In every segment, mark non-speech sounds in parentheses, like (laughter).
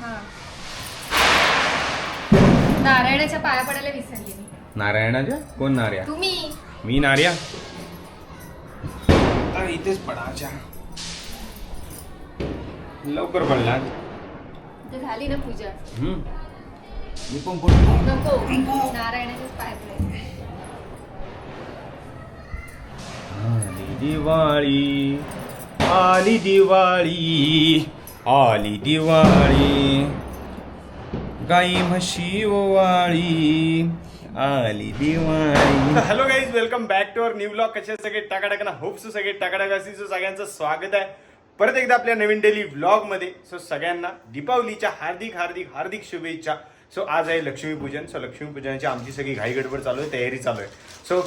हा. नारायणाच्या पाया पडायला विसरली मी. नारायणाच्या? कोण नार्या? तुम्ही. मी नार्या? आ, इथेच पडाच्या लवकर पडला तर झाली ना पूजा. हम्म. मी पण पडतो नको. नारायणाच्याच पाया पडायचं आली दिवाळी आली दिवाळी. आली दिवाळी गाई म्हशी ओवाळी आली Diwali. Hello guys welcome back to our new blog कसे सगळे? टाकाटाक ना होप सो सगळे. टाकाटाक असतील सो सगळ्यांचं स्वागत आहे. परत एकदा आपल्या नवीन डेली व्लॉगमध्ये सो सगळ्यांना दीपावलीच्या हार्दिक हार्दिक हार्दिक शुभेच्छा. सो आज आहे लक्ष्मीपूजन. सो लक्ष्मीपूजनाची आमची सगळी घाई गडबड चालू आहे. तयारी चालू आहे. सो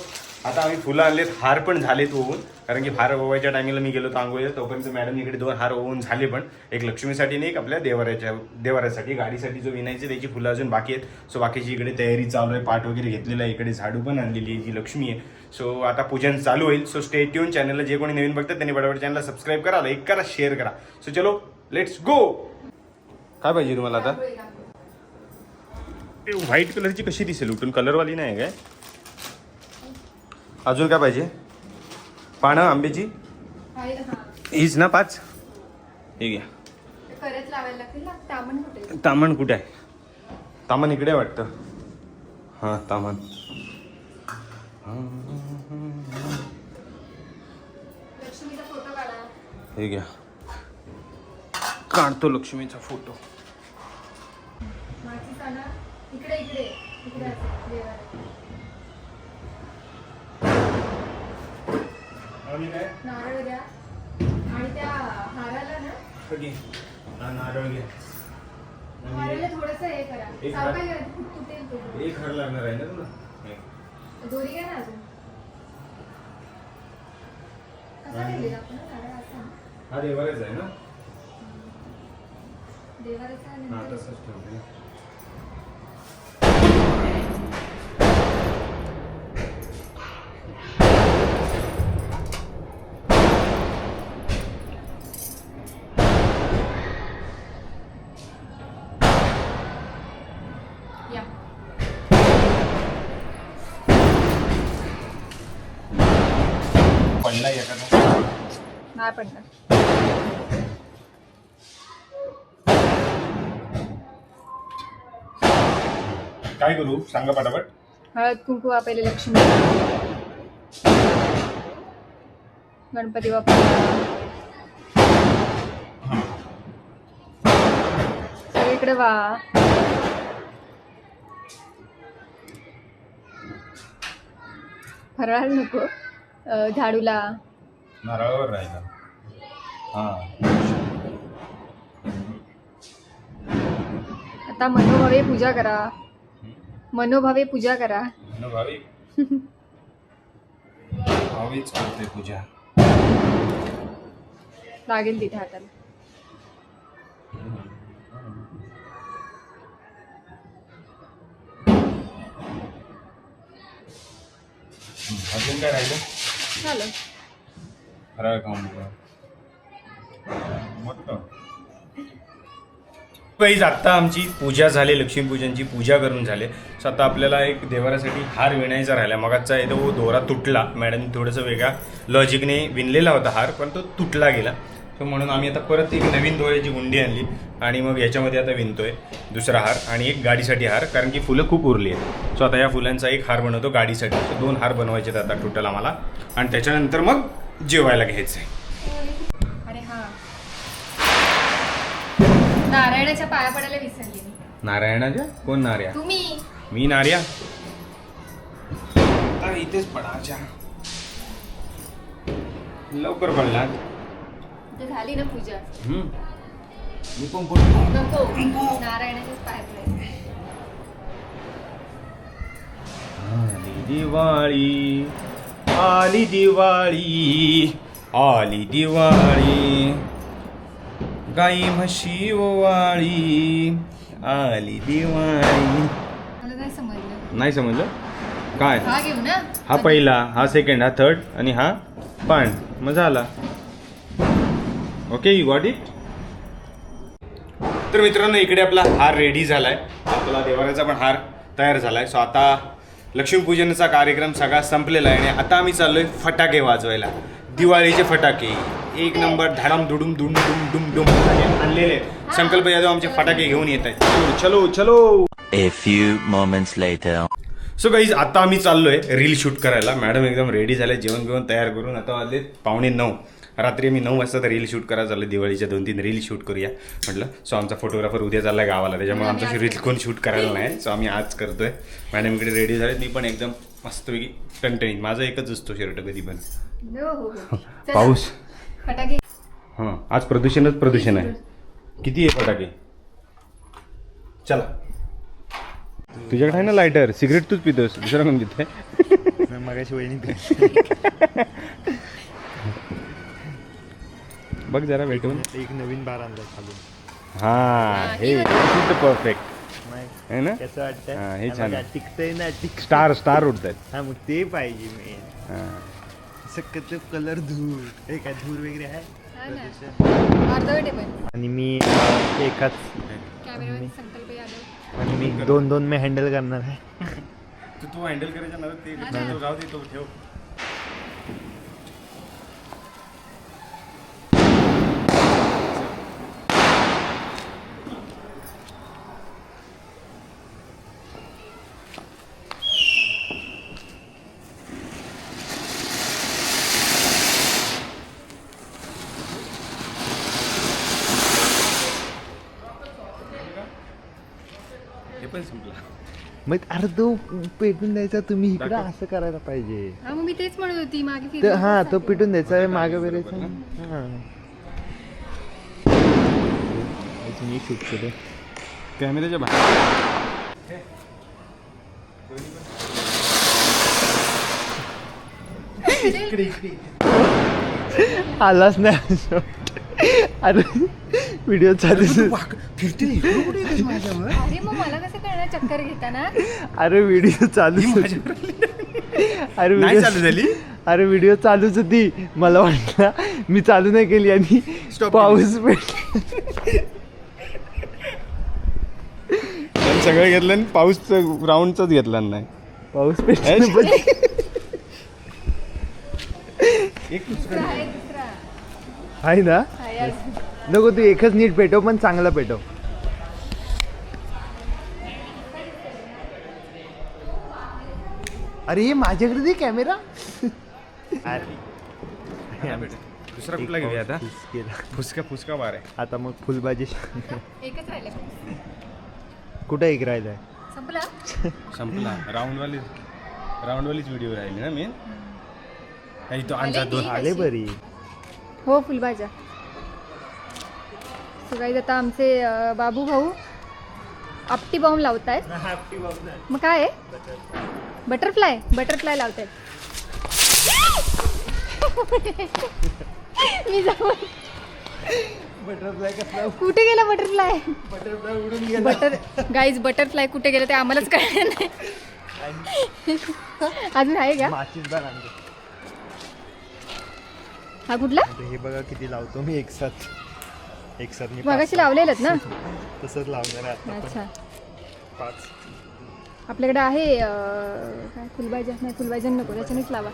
आता आम्ही फुलं आणलेत हार पण झालेत ओवून कारण की हार ओवायच्या टायमिंगला मी गेलो आंघोळीला तोपर्यंत मॅडम इकडे दोन हार ओवून झाले पण. एक लक्ष्मीसाठी नाही एक आपल्या देवाऱ्याच्या देवाऱ्यासाठी गाडीसाठी जो विनायचे त्याची फुलं अजून बाकी आहेत. सो बाकीची इकडे तयारी चालू आहे पाठ वगैरे घेतलेला आहे इकडे झाडू पण आणलेली आहे जी लक्ष्मी आहे. सो आता पूजन चालू होईल. सो स्टे ट्यून चॅनलला जे कोणी नवीन बघतात त्यांनी बरोबर चॅनलला सबस्क्राईब करा लाईक करा शेअर करा. सो चलो लेट्स गो काय पाहिजे तुम्हाला आता? ते व्हाईट कलरची कशी दिसेल? उठून कलरवाली नाही काय? अजून काय पाहिजे? पानं आंब्याची हा. हीच ना पाच? हे घ्या. तामण कुठे? आहे? तामण इकडे वाटतं. हां तामण. हे घ्या. काढतो लक्ष्मीचा फोटो. इकडे इकडे. देवाला. नारळ द्या आणि त्या हाराला ना नारळ घ्या. हाराला थोडस हे करा. एक सावकाश हार. करा, फुट- तुटेल तो. एक हार लागणार आहे ना तुला? दोरी घ्या ना अजून. कसा केलेला आपण नारळ असा? हा देवारच आहे ना? देवाचा आणि हा नंतर- तसंच ठेवते नाही पडणार. काय करू? सांगा पटापट. हळद कुंकू वापरले लक्ष्मी. गणपती बाप्पा. सगळीकडे वा. फराळ नको. अं, झाडूला. नारळावर राहिला. हा. आता मनोभावे पूजा करा. मनोभावे पूजा करा. भावी भावीच करते पूजा. लागेल तिथे हाताला. अजून काय राहिलं? झालं. फराळ खाऊन आत्ता आमची पूजा झाली लक्ष्मीपूजनची पूजा करून झाले. सो आता आपल्याला एक देवारासाठी हार विणायचा राहिला. मगाचा तो दोरा तुटला. मॅडम थोडंसं वेगळा लॉजिकने विणलेला होता हार पण तो तुटला गेला. सो म्हणून आम्ही आता परत एक नवीन दोऱ्याची गुंडी आणली आणि मग याच्यामध्ये आता विणतोय दुसरा हार आणि एक गाडीसाठी हार कारण की फुलं खूप उरली आहेत. सो आता या फुलांचा एक हार बनवतो गाडीसाठी. So दोन हार बनवायचे आहेत आता टोटल आम्हाला. आणि त्याच्यानंतर मग जेवायला घ्यायचं आहे अरे हा. नारायणाच्या पाया पडायला विसरली मी. नारायणाच्या कोण नार्या? तुम्ही. मी नार्या? इथेच पडाच्या लवकर पडला तर झाली ना पूजा. हम्म. मी नको. आली दिवाळी आली दिवाळी आली दिवाळी. गाई म्हशी ओवाळी आली दिवाळी. मला नाही समजलं. नाही समजलं? काय? हा घेऊ ना. हा पहिला हा सेकंड हा थर्ड आणि हा पण मग झाला. ओके यू गॉट इट तर मित्रांनो इकडे आपला हार रेडी झालाय. आपला देवाऱ्याचा पण हार तयार झालाय. सो आता लक्ष्मीपूजनाचा कार्यक्रम सगळा संपलेला आहे आणि आता आम्ही चाललोय फटाके वाजवायला. दिवाळीचे फटाके. एक नंबर धडाम दुम दुम दुम दुम फटाके आणलेले. संकल्प यादव आमचे फटाके घेऊन येत आहेत. चलो चलो A few moments later. So guys आता आम्ही चाललोय रील शूट करायला. मॅडम एकदम रेडी झाले. जेवण बिवण तयार करून आता वाजले पावणे नऊ. रात्री आम्ही नऊ वाजता रील शूट करायला चाललो दिवाळीच्या दोन तीन रील शूट करूया म्हटलं. सो आमचा फोटोग्राफर उद्या चाललाय गावाला त्याच्यामुळे आमचा रील कोण शूट करायला नाही सो आम्ही आज करतोय. मॅडम इकडे रेडी झाले मी पण एकदम मस्तपैकी टणटणीत माझा एकच असतो शर्ट कधी पण. हो हो हो. पाऊस. फटाके. हां आज प्रदूषणच प्रदूषण आहे. किती आहे फटाके? चला. तुझ्याकडे आहे ना लायटर सिगरेट तूच पितोस. दुसरा कोण पितोय? मगाशी वहिनी (laughs) बघ जरा भेटून. एक नवीन बार आणलाय खालून. हा हे परफेक्ट आहे ना? कसं वाटतंय. हा, हे छान आहे. टिकतंय ना टिक स्टार स्टार उडतात हा मग ते पाहिजे हा. सकत कलर धूर हे काय धूर वगैरे आहे? हा ना. अर्धवटे पण. आणि मी अं, एकाच. कॅमेरामॅन संकल्प यादव. आणि मी दोन दोन मी हँडल करणार आहे. तू तू हँडल करायच्या ना ते तो जाऊ दे तो ठेव. पण संपला. मग अरे तो पेटून द्यायचा तुम्ही इकडं असं करायला पाहिजे. हा मग मी तेच म्हणत होती मागे तर फिरून हा तो पिटून द्यायचा मागे वेळेचा हा. एक शूट केलं कॅमेऱ्याच्या बाहेर. आलाच नाही. अरे व्हिडिओ चालू अरे मग मला कसं कळणार चक्कर घेताना? अरे व्हिडिओ चालू अरे नाही व्हिडिओ चालू झाली? अरे व्हिडिओ चालूच होती मला वाटलं मी चालू नाही केली आणि पाऊस सगळं घेतलं आणि पाऊस राऊंडचाच घेतला नाही. पाऊस पेट एक दुसरा आहे ना. नको तू एकच नीट पेटव पण चांगला पेटव. अरे हे माझ्याकडे दे कॅमेरा? दुसरा कुठला घेऊया आता? फुसका फुसका बार आहे. आता मग फुलभाजी एकच राहिले कुठं एक राहिलाय? संपला? संपला. राऊंडवाली राऊंडवालीच व्हिडिओ राहिली ना मेन तो आले दोन? आले बरी. हो फुलभाज्या काही आता आमचे बाबू भाऊ आपटी बॉम्ब लावतायत. मग काय आहे? Butterfly butterfly लावतायत. (laughs) मी जाऊ बटरफ्लाय कुठे गेला बटरफ्लाय बटरफ्लाय उडून गेला. बटर गाईज बटरफ्लाय कुठे गेलं ते आम्हालाच कळलं नाही. अजून आहे का? हा कुठला? हे बघा किती लावतो मी एक साथ. एक साथ मी मगाशी लावलेलंच ना? तसंच लावणार आहे आता पण अच्छा. पाच. आपल्याकडे आहे अं, काय फुलभाज्या नाही फुलभाज्या नको त्याच्यानेच लावा.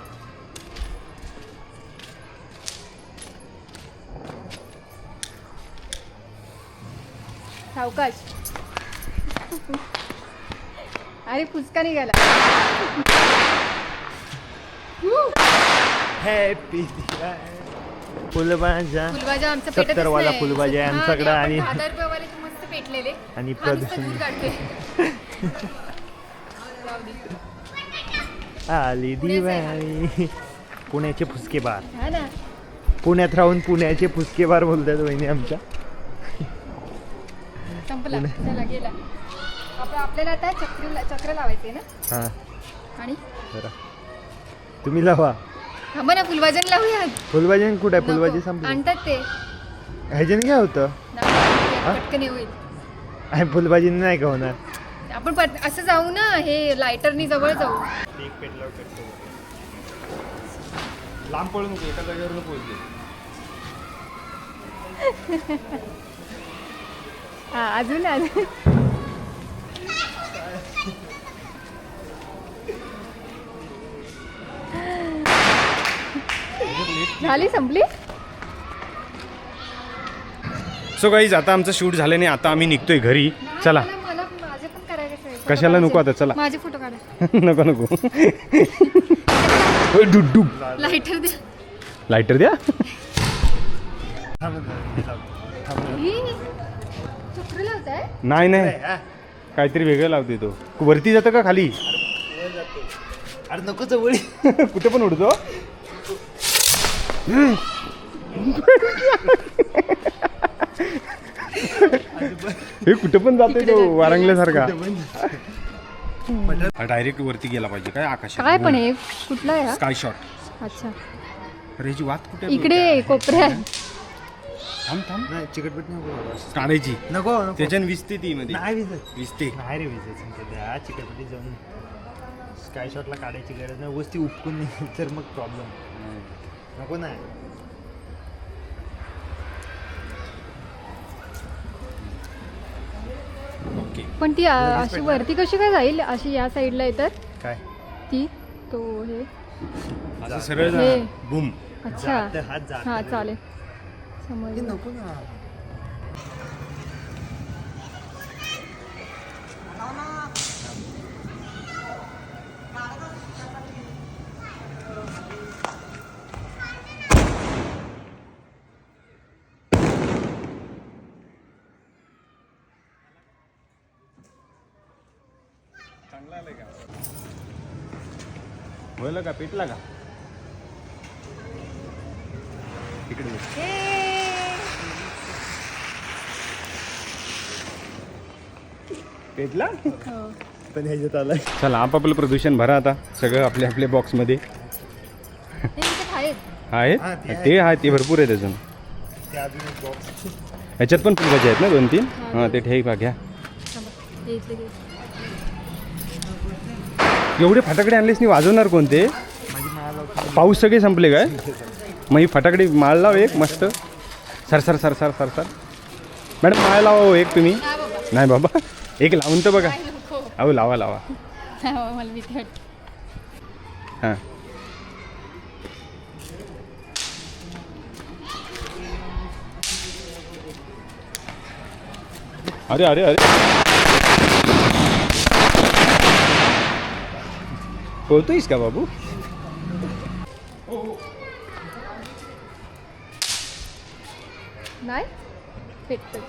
सावकाश. अरे फुसका निघाला. हॅपी फुलभाज्या फुलभाज्या आमचं पेटतच सत्तर वाला नाही. फुलभाज्या आहे हा, आमच्याकडं आणि- दहा दहा रुपयावाले तर मस्त पेटलेले. आणि हा नुसतं प्रदूषण. दूध काढतोय. जाऊ दे. आली दिवाळी. पुण्याचे फुसके बार हा ना. पुण्यात राहून पुण्याचे फुसके बार बोलतात वहिनी आमच्या. संपला. चला गेला. आपण आपल्याला आता चक्र चक्र लावायचे ना? हां. आणि? बरं. तुम्ही लावा. थांबा ना फुलभाजन लावूया. फुलभाजी कुठे आहे? फुलभाजी नको. संपली. आणतात ते. ह्याच्याने काय होतं? नाही, पटकन हे होईल आणि फुलभाजीने नाही का होणार? आपण पट असं जाऊ ना हे लायटरनी जवळ जाऊ. लांब पळू नको एका जागेवर नको पोहोचले हा अजून अजून झाली संपली? सो गाईज आता आमचं शूट झालं नाही आता आम्ही निघतोय घरी. चला. मला मला माझे पण करायचे आहे. कशाला नको आता चला. माझे फोटो काढा. (laughs) नको नको. (laughs) डुब लाईटर द्या लायटर द्या. ही, चक्र लावताय? नाही नाही. काहीतरी वेगळं लावते तो. वरती जातं का खाली? अरे नको जवळ (laughs) कुठे पण उडतो. हे कुठे पण जातोय तो वारंगल्यासारखा. डायरेक्ट वरती गेला पाहिजे काय आकाश काय पण आहे? कुठला आहे हा? स्काय शॉट अच्छा. अरे ह्याची वाट कुठे? इकडे कोपऱ्यात. थांब थांब. नाही चिकटपट नको काढायची. नको नको. त्याच्यानं विजते ती मध्ये. नाही विजत विजते नाही रे विजत त्या चिकटपटी जाऊन. स्काय शॉटला काढायची गरज नाही. वस्ती उपकून नाही तर मग प्रॉब्लेम नको नाही ओके. पण ती अशी वरती कशी काय जाईल? अशी या साईडला येतात. काय? ती तो हे. असं सरळ हे. बुम. अच्छा. जातं, हात जातं. हा. चालेल. समजलं. नको ना. होईल का? पेटला का? बघ. पेटला? हो. पण ह्याच्यात आलाय. चला आपापलं प्रदूषण भरा आता सगळं आपल्या आपल्या बॉक्समध्ये हे आहेत. आहेत? हा, ते आहे. ते आहे ते भरपूर आहेत अजून. ह्याच्यात पण फुलकाचे आहेत ना दोन तीन? हा, ते ठेव घ्या. एवढे फटाकडे आणलेस नाही वाजवणार कोणते? पाऊस सगळे संपले काय? मग ही फटाकडे माळ लाव एक मस्त. Sir sir sir sir sir sir. Madam माळ लावा हो एक तुम्ही. हा नाही बाबा एक लावून तर बघा. नको अहो लावा लावा. हा, हां. अरे अरे अरे. पोहतोयस का बाबू नाही पेटत